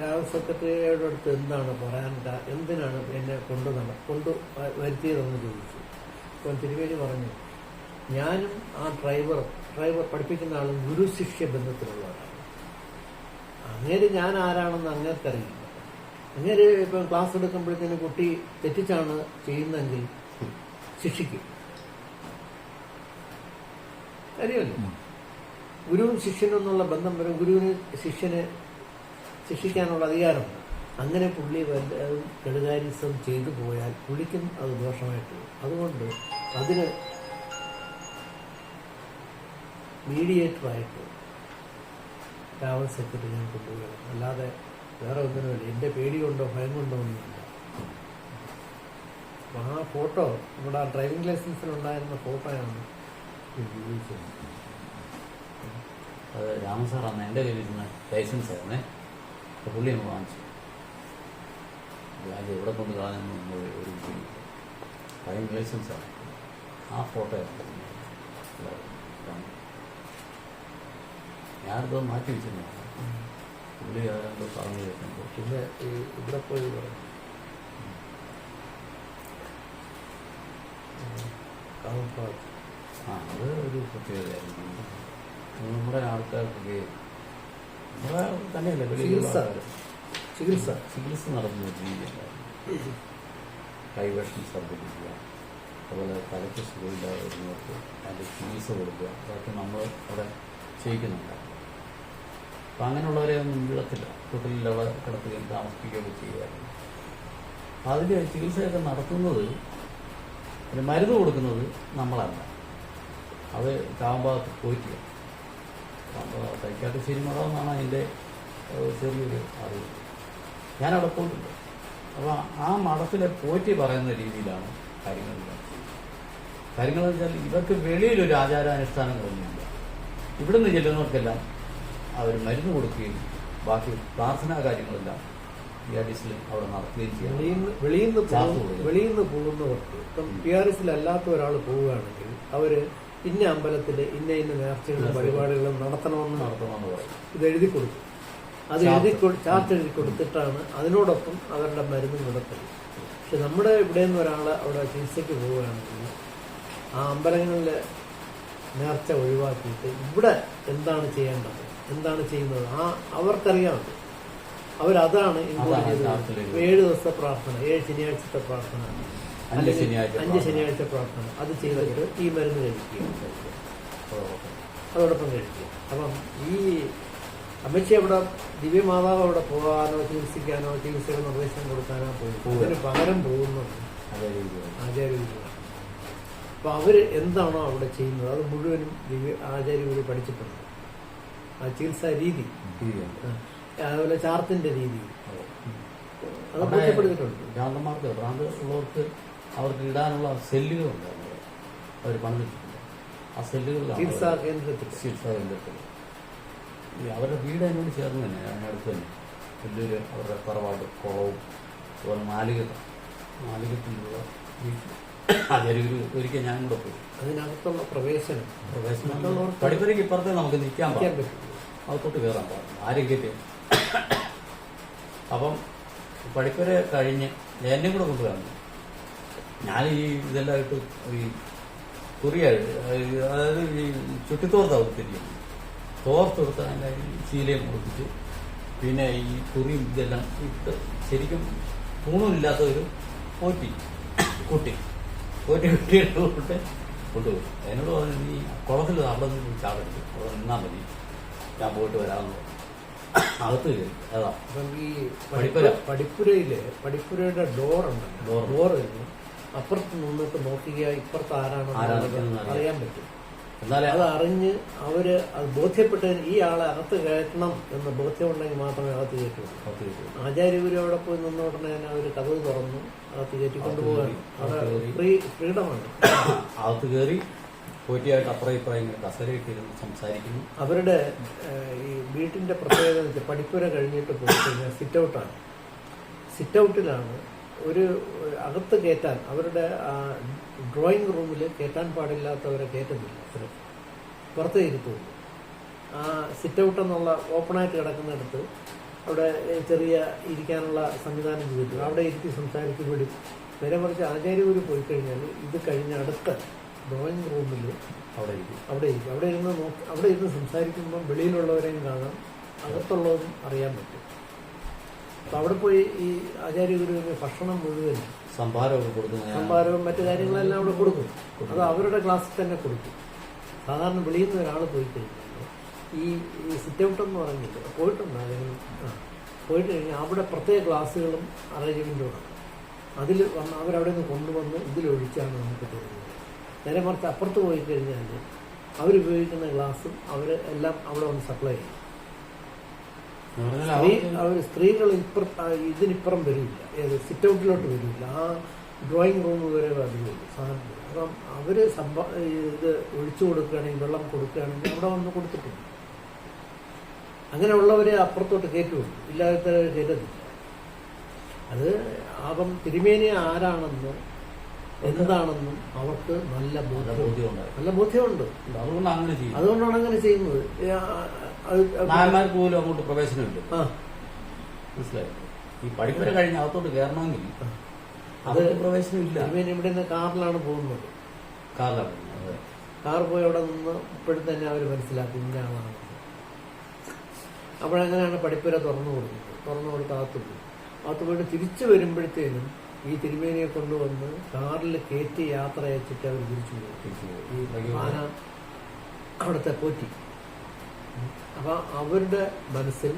രാഹുൽ സെക്രട്ടറിയുടെ അടുത്ത് എന്താണ് പറയാൻ എന്തിനാണ് എന്നെ കൊണ്ടുനട കൊണ്ടു വ- വരുത്തിയതെന്ന് ചോദിച്ചു. അപ്പോൾ തിരുവേലി പറഞ്ഞു ഞാനും ആ ഡ്രൈവർ ഡ്രൈവർ പഠിപ്പിക്കുന്ന ആളും ഗുരു ശിഷ്യ ബന്ധത്തിലുള്ളവരാണ്. അങ്ങേര് ഞാൻ ആരാണെന്ന് അങ്ങേർക്കറിയില്ല. അങ്ങേര് ഇപ്പം ക്ലാസ് എടുക്കുമ്പോഴത്തേന് കുട്ടി തെറ്റിച്ചാണ് ചെയ്യുന്നതെങ്കിൽ ശിക്ഷിക്കും. അറിയല്ലോ ഗുരുവും ശിഷ്യനും എന്നുള്ള ബന്ധം വരും ഗുരുവിന് ശിഷ്യനെ ശിക്ഷിക്കാനുള്ള അധികാരമുണ്ട്. അങ്ങനെ പുള്ളി വല്ലതും കെടുകാരിസം ചെയ്തു പോയാൽ പുള്ളിക്കും അത് ദോഷമായിട്ട് അതുകൊണ്ട് അതിന് മീഡിയേറ്ററായിട്ട് ട്രാവൽ സെക്രട്ടറി ഞാൻ കൊണ്ടുപോകണം അല്ലാതെ വേറെ ഒന്നിനുമില്ല. എന്റെ പേടി കൊണ്ടോ ഭയം കൊണ്ടോ ഒന്നുമില്ല. അപ്പം ആ ഫോട്ടോ നമ്മുടെ ഡ്രൈവിംഗ് ലൈസൻസിലുണ്ടായിരുന്ന ഫോട്ടോയാണ് ഉപയോഗിച്ചത് അത് രാമ അന്ന് എന്റെ കയ്യിൽ ഇരുന്ന ലൈസൻസ് ആയിരുന്നേ. അപ്പോൾ പുള്ളി ഒന്ന് വാങ്ങിച്ചു. അത് എവിടെ കൊണ്ട് കാണുന്നു ഒരു ഡ്രൈവിംഗ് ലൈസൻസാണ് ആ ഫോട്ടോ ഞാനിത് മാറ്റി വെച്ചിരുന്നു. പുള്ളി അതെന്തോ പറഞ്ഞു കേൾക്കുമ്പോൾ പിന്നെ ഈ ഇവിടെ പോയി പറഞ്ഞു ആ അത് ഒരു പ്രത്യേകതയായിരുന്നു നമ്മുടെ ആൾക്കാർക്കൊക്കെ നമ്മുടെ തന്നെയല്ല ചികിത്സ. ചികിത്സ. ചികിത്സ നടന്നു രീതിയുണ്ടായിരുന്നു കൈവേഷം സർദ്ദിപ്പിക്കുക അതുപോലെ തലയ്ക്ക് സുഖമില്ലാതെ വരുന്നവർക്ക് അതിന്റെ ചികിത്സ കൊടുക്കുക. അതൊക്കെ നമ്മൾ അവിടെ ചെയ്യിക്കുന്നുണ്ടായിരുന്നു അപ്പം അങ്ങനെയുള്ളവരെ ഒന്നും വിടത്തില്ല. തൊട്ടിലിൽ അവിടെ കിടത്തുകയും താമസിപ്പിക്കുകയൊക്കെ ചെയ്യുമായിരുന്നു അതിന്റെ ചികിത്സയൊക്കെ നടത്തുന്നത് അതിന് മരുന്ന് കൊടുക്കുന്നത് നമ്മളല്ല. അത് കാമ്പാകത്ത് പോയിട്ടില്ല. തൈക്കാട്ട് ശരിമടം എന്നാണ് അതിന്റെ ചെറിയൊരു അറിവ്. ഞാനവിടെ പോയിട്ടുണ്ട്. അപ്പോൾ ആ മഠത്തിലെ പോറ്റി പറയുന്ന രീതിയിലാണ് കാര്യങ്ങൾ കാര്യങ്ങളെന്ന് വെച്ചാൽ ഇവർക്ക് വെളിയിലൊരു ആചാരാനുഷ്ഠാനങ്ങളൊന്നുമില്ല. ഇവിടുന്ന് ചെല്ലുന്നവർക്കെല്ലാം അവർ മരുന്ന് കൊടുക്കുകയും ബാക്കി പ്രാർത്ഥനാ കാര്യങ്ങളെല്ലാം പി ആർ എസിൽ അവിടെ നടത്തുകയും ചെയ്യും. വെളിയിൽ നിന്ന് പോകുന്നവർക്ക് ഇപ്പം പി ആർ എസിൽ അല്ലാത്ത ഒരാൾ പോവുകയാണെങ്കിൽ അവർ ഇന്ന അമ്പലത്തിൽ ഇന്ന ഇന്ന നേർച്ചകളും പരിപാടികളും നടത്തണമെന്ന് നടത്തണമെന്ന് പറയും. ഇത് എഴുതി കൊടുക്കും. അത് എഴുതി ചാർട്ട് എഴുതി കൊടുത്തിട്ടാണ് അതിനോടൊപ്പം അവരുടെ മരുന്നും നടത്തുന്നത് പക്ഷെ നമ്മുടെ ഇവിടെ നിന്ന് ഒരാൾ അവിടെ ചികിത്സയ്ക്ക് പോവുകയാണെങ്കിൽ ആ അമ്പലങ്ങളിലെ നേർച്ച ഒഴിവാക്കിയിട്ട് ഇവിടെ എന്താണ് ചെയ്യേണ്ടത്? എന്താണ് ചെയ്യുന്നത്? ആ അവർക്കറിയാം. അവരതാണ് ഏഴ് ദിവസത്തെ പ്രാർത്ഥന ഏഴ് ശനിയാഴ്ചത്തെ പ്രാർത്ഥന. അഞ്ച് ശനിയാഴ്ച പ്രാർത്ഥന. അത് ചെയ്തിട്ട് ഈ മരുന്ന് കഴിക്കുക. അതോടൊപ്പം. കഴിക്കുക. അപ്പം ഈ അമ്മച്ചി അവിടെ ദിവ്യമാതാവ് അവിടെ പോകാനോ ചികിത്സിക്കാനോ ചികിത്സയുടെ നിർദ്ദേശം കൊടുക്കാനോ പോകും. അതിന് പകരം പോകുന്നത് ആചാര്യ അപ്പൊ അവർ എന്താണോ അവിടെ ചെയ്യുന്നത്? അത് മുഴുവനും ദിവ്യ ആചാര്യഗുരു പഠിച്ചിട്ടുണ്ട്. ആ ചികിത്സാ രീതി. അതുപോലെ ചാർത്തിന്റെ രീതി. അതെ. ബോധ്യപ്പെടുത്തിയിട്ടുണ്ട്. ഭ്രാന്തന്മാർക്ക് ഭ്രാന്ത് ഉള്ളവർക്ക് അവർക്ക് ഇടാനുള്ള സെല്ലുകളുണ്ട് അവർ പണിതിട്ടുണ്ട്. ആ സെല്ലുകൾ ചികിത്സാ കേന്ദ്രത്തിൽ. ചികിത്സാ കേന്ദ്രത്തിൽ. അവരുടെ വീട് അതിനോട് ചേർന്ന് തന്നെ അതിനടുത്ത് തന്നെ. വലിയൊരു അവരുടെ തറവാട് കുളവും അതുപോലെ മാലിക മാലികത്തിലുള്ള അതൊരു ഒരിക്കൽ ഞാൻ കൂടെ പോയി. അതിനകത്തുള്ള പ്രവേശനം. പ്രവേശനം. പഠിപ്പരയ്ക്ക് ഇപ്പുറത്തെ നമുക്ക് നിൽക്കാൻ പറ്റും. അകത്തോട്ട് കയറാൻ പാടില്ല. ആരോഗ്യത്തെ അപ്പം പഠിപ്പര കഴിഞ്ഞ് എന്നെ കൂടെ കൊണ്ടുവരണം. ഞാൻ ഈ ഇതെല്ലാം ഇട്ട് ഈ കുറിയായിട്ട് അതായത് ഈ ചുറ്റിത്തോർത്ത് അവത്തിരിക്കും തോർത്തെടുത്ത് അതിന്റെ ഈ ശീലയും മുറിപ്പിച്ച് പിന്നെ ഈ കുറിയും ഇതെല്ലാം ഇട്ട് ശരിക്കും പൂണുമില്ലാത്ത ഒരു പോറ്റി കുട്ടി പോറ്റി കുട്ടിയിട്ട് കൊണ്ട് കൊണ്ടുപോകും. എന്നോട് പറഞ്ഞു നീ കുളത്തിൽ അവിടെ നിന്ന് ചാടരുത്. അവിടെ നിന്നാൽ മതി. ഞാൻ പോയിട്ട് വരാമെന്ന്. അകത്ത് കയറി അതാ. അപ്പം ഈ പഠിപ്പുര. പഠിപ്പുര പഠിപ്പുരയിൽ പഠിപ്പുരയുടെ ഡോർ ഉണ്ട് ഡോർ. ഡോർ കഴിഞ്ഞ് അപ്പുറത്ത് നിന്നിട്ട് നോക്കുക ഇപ്പുറത്ത് ആരാണ്. അറിയാൻ പറ്റും. എന്നാലേ അത് അറിഞ്ഞ് അവർ അത് ബോധ്യപ്പെട്ടതിന് ഈ ആളെ അകത്ത് കയറ്റണം എന്ന് ബോധ്യമുണ്ടെങ്കിൽ മാത്രമേ അകത്ത് കയറ്റുള്ളൂ. ആചാര്യഗുരു അവിടെ പോയി നിന്ന ഉടനെ തന്നെ അവർ കഥവ് തുറന്നു അകത്ത് കയറ്റി കൊണ്ടുപോകാൻ. ഫ്രീ ഫ്രീഡമാണ്. അകത്ത് കയറി പോറ്റിയായിട്ട് അപ്പുറം ഇപ്പുറം ഇങ്ങനെ കസരയിട്ട് സംസാരിക്കുന്നു. അവരുടെ ഈ വീട്ടിന്റെ പ്രത്യേകത വെച്ചാൽ പഠിപ്പുര കഴിഞ്ഞിട്ട് പോയി കഴിഞ്ഞാൽ സിറ്റ് ഔട്ടാണ് സിറ്റ് ഔട്ടിലാണ് ഒരു അകത്ത് കയറ്റാൻ അവരുടെ ഡ്രോയിങ് റൂമിൽ കയറ്റാൻ പാടില്ലാത്തവരെ കയറ്റുന്നില്ല അവർ പുറത്തേ ഇരുത്തുള്ളൂ ആ സിറ്റ് ഔട്ട് എന്നുള്ള ഓപ്പണായിട്ട് കിടക്കുന്നിടത്ത് അവിടെ ചെറിയ ഇരിക്കാനുള്ള സംവിധാനം ചെയ്തിട്ടുണ്ട്. അവിടെ ഇരുത്തി സംസാരിക്കുമ്പോഴും നേരെ മറിച്ച് ആചാര്യപുരി പോയി കഴിഞ്ഞാൽ ഇത് കഴിഞ്ഞ അടുത്ത ഡ്രോയിങ് റൂമിൽ അവിടെ ഇരിക്കും. അവിടെ ഇരിക്കും. അവിടെ ഇരുന്ന് നോക്കി അവിടെ ഇരുന്ന് സംസാരിക്കുമ്പോൾ വെളിയിലുള്ളവരെയും കാണാം. അകത്തുള്ളതും അറിയാൻ പറ്റും. അപ്പം അവിടെ പോയി ഈ ആചാര്യഗുരുവിന് ഭക്ഷണം മുഴുവൻ സംഭാരമൊക്കെ കൊടുക്കും സംഭാരവും മറ്റു കാര്യങ്ങളെല്ലാം അവിടെ കൊടുക്കും. അത് അവരുടെ ക്ലാസ്സിൽ തന്നെ കൊടുക്കും. സാധാരണ വെളിയിൽ നിന്ന് ഒരാൾ പോയി കഴിഞ്ഞാൽ ഈ ഈ സിറ്റ് ഔട്ട് എന്ന് പറഞ്ഞില്ല പോയിട്ടുണ്ട് അല്ലെങ്കിൽ ആ പോയിട്ട് കഴിഞ്ഞാൽ അവിടെ പ്രത്യേക ക്ലാസ്സുകളും അറേഞ്ച്മെന്റും അതിൽ വന്ന് അവരവിടെ നിന്ന് കൊണ്ടുവന്ന് ഇതിലൊഴിച്ചാണ് നമുക്ക് തരുന്നത്. നേരെ മറിച്ച് അപ്പുറത്ത് പോയി കഴിഞ്ഞാൽ അവരുപയോഗിക്കുന്ന ഗ്ലാസും അവർ എല്ലാം അവിടെ വന്ന് സപ്ലൈ ചെയ്യും. സ്ത്രീ അവർ സ്ത്രീകൾ ഇപ്പുറം ഇതിനിപ്പുറം വരില്ല. ഏത് സിറ്റ് ഔട്ടിലോട്ട് വരില്ല. ആ ഡ്രോയിങ് റൂം വരെ വരില്ല സാധനം അപ്പം അവർ സംഭ ഇത് ഒഴിച്ചു കൊടുക്കുകയാണെങ്കിൽ വെള്ളം കൊടുക്കുകയാണെങ്കിൽ അവിടെ വന്ന് കൊടുത്തിട്ടുണ്ട് അങ്ങനെയുള്ളവരെ അപ്പുറത്തോട്ട് കയറ്റുള്ളൂ ഇല്ലാത്ത കയറ്റത്തില്ല. അത് ആപം തിരുമേനി ആരാണെന്നും എന്താണെന്നും അവർക്ക് നല്ല ബോധ്യമുണ്ട് നല്ല ബോധ്യമുണ്ട്. അതുകൊണ്ട് അങ്ങനെ ചെയ്യും അതുകൊണ്ടാണ് അങ്ങനെ ചെയ്യുന്നത്. നായന്മാർക്ക് പോലും അങ്ങോട്ട് പ്രവേശനമുണ്ട് മനസ്സിലായി? ഈ പഠിപ്പുര കഴിഞ്ഞ അകത്തോട്ട് കയറണമെങ്കിൽ അത് പ്രവേശനമില്ല. തിരുമേനി ഇവിടെ നിന്ന് കാറിലാണ് പോകുന്നത്. കാറിലാണ് അതെ. കാർ പോയി അവിടെ നിന്ന് ഇപ്പോഴും തന്നെ അവർ മനസ്സിലാക്കും ഇന്ന ആളാണ് അപ്പോഴങ്ങനെയാണ് പഠിപ്പുര തുറന്നു കൊടുക്കുന്നത്. തുറന്നു കൊടുത്ത് അകത്ത് പോയി. അകത്ത് പോയിട്ട് തിരിച്ചു വരുമ്പോഴത്തേനും ഈ തിരുമേനിയെ കൊണ്ടുവന്ന് കാറിൽ കയറ്റി യാത്ര അയച്ചിട്ട് അവർ തിരിച്ചു പോകും ഈ ആന അവിടുത്തെ പോറ്റി. അപ്പൊ അവരുടെ മനസ്സിൽ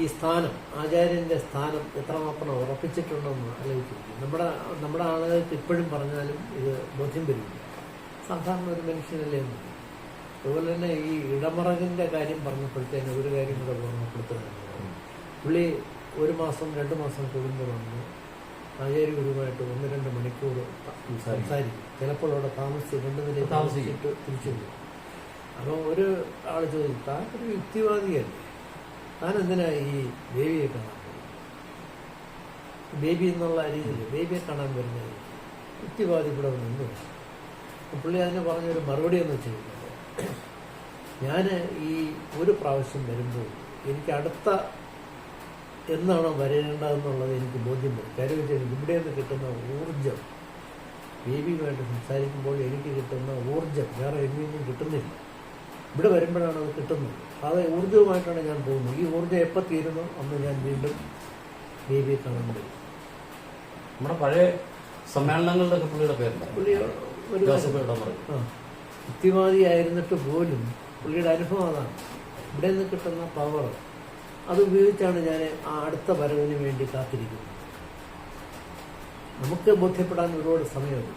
ഈ സ്ഥാനം ആചാര്യന്റെ സ്ഥാനം എത്രമാത്രം ഉറപ്പിച്ചിട്ടുണ്ടെന്ന് ആലോചിച്ചിരിക്കും. നമ്മുടെ നമ്മുടെ ആളുകൾക്ക് ഇപ്പോഴും പറഞ്ഞാലും ഇത് ബോധ്യം വരില്ല സാധാരണ ഒരു മനുഷ്യനല്ലേ എന്ന്. അതുപോലെ തന്നെ ഈ ഇടമറകിന്റെ കാര്യം പറഞ്ഞപ്പോഴത്തേന് ഒരു കാര്യം കൂടെ ഓർമ്മപ്പെടുത്തുന്നുണ്ട്. പുള്ളി ഒരു മാസം രണ്ട് മാസം കൂടുമ്പോഴാണ് ആചാര്യ ഗുരുവായിട്ട് ഒന്ന് രണ്ട് മണിക്കൂർ സംസാരിക്കും. ചിലപ്പോൾ അവിടെ താമസിച്ച് രണ്ട് നില താമസിച്ചിട്ട് തിരിച്ചു പോകും അപ്പോൾ ഒരു ആൾ ചോദിച്ചു താൻ ഒരു യുക്തിവാദിയല്ലേ? താൻ എന്തിനാ ഈ ദേവിയെ കാണാൻ ബേബി എന്നുള്ള രീതിയിൽ ബേബിയെ കാണാൻ വരുന്നത് യുക്തിവാദി ഇവിടെ നിന്ന് പുള്ളി അതിന് പറഞ്ഞൊരു മറുപടി എന്ന് വെച്ച് കഴിഞ്ഞാൽ ഞാൻ ഈ ഒരു പ്രാവശ്യം വരുമ്പോൾ എനിക്ക് അടുത്ത എന്നാണോ വരേണ്ടതെന്നുള്ളത് എനിക്ക് ബോധ്യം വരും. കാര്യം വെച്ചാൽ ഇവിടെ നിന്ന് കിട്ടുന്ന ഊർജം ബേബിയുമായിട്ട് സംസാരിക്കുമ്പോൾ എനിക്ക് കിട്ടുന്ന ഊർജം വേറെ എന്തെങ്കിലും കിട്ടുന്നില്ല. ഇവിടെ വരുമ്പോഴാണ് അത് കിട്ടുന്നത്. അത് ഊർജവുമായിട്ടാണ് ഞാൻ പോകുന്നത്. ഈ ഊർജം എപ്പോൾ തീരുന്നു അന്ന് ഞാൻ വീണ്ടും ബേബിയെ കാണാൻ വരും. നമ്മുടെ പഴയ സമ്മേളനങ്ങളിലൊക്കെ പുള്ളിയുടെ പേരുണ്ട്? പുള്ളി ഒരു ആ യുക്തിവാദിയായിരുന്നിട്ട് പോലും പുള്ളിയുടെ അനുഭവം അതാണ്. ഇവിടെ നിന്ന് കിട്ടുന്ന പവർ അത് ഉപയോഗിച്ചാണ് ഞാൻ ആ അടുത്ത വരവിന് വേണ്ടി കാത്തിരിക്കുന്നത്. നമുക്ക് ബോധ്യപ്പെടാൻ ഒരുപാട് സമയമുണ്ട്.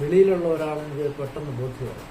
വെളിയിലുള്ള ഒരാളെങ്കിൽ പെട്ടെന്ന് ബോധ്യമാണ്